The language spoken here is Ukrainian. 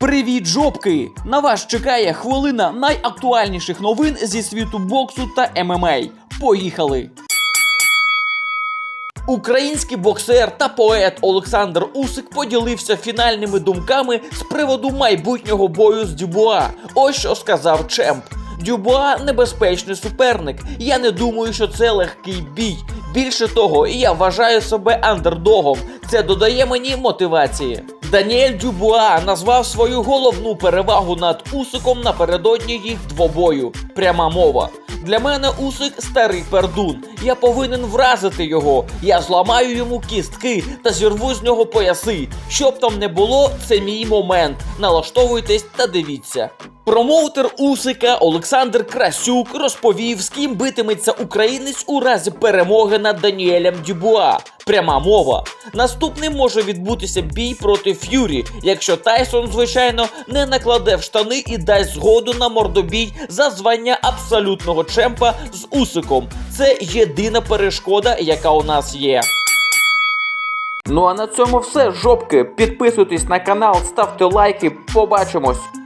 Привіт, жопки! На вас чекає хвилина найактуальніших новин зі світу боксу та ММА. Поїхали! Український боксер та поет Олександр Усик поділився фінальними думками з приводу майбутнього бою з Дюбуа. Ось що сказав Чемп. Дюбуа небезпечний суперник. Я не думаю, що це легкий бій. Більше того, я вважаю себе андердогом. Це додає мені мотивації. Даніель Дюбуа назвав свою головну перевагу над Усиком напередодні їх двобою. Пряма мова. Для мене Усик старий пердун. Я повинен вразити його. Я зламаю йому кістки та зірву з нього пояси. Щоб там не було, це мій момент. Налаштовуйтесь та дивіться. Промоутер Усика Олександр Красюк розповів, з ким битиметься українець у разі перемоги над Даніелем Дюбуа. Пряма мова. Наступним може відбутися бій проти Ф'юрі, якщо Тайсон, звичайно, не накладе в штани і дасть згоду на мордобій за звання абсолютного чемпа з Усиком. Це єдина перешкода, яка у нас є. Ну а на цьому все, жопки. Підписуйтесь на канал, ставте лайки. Побачимось.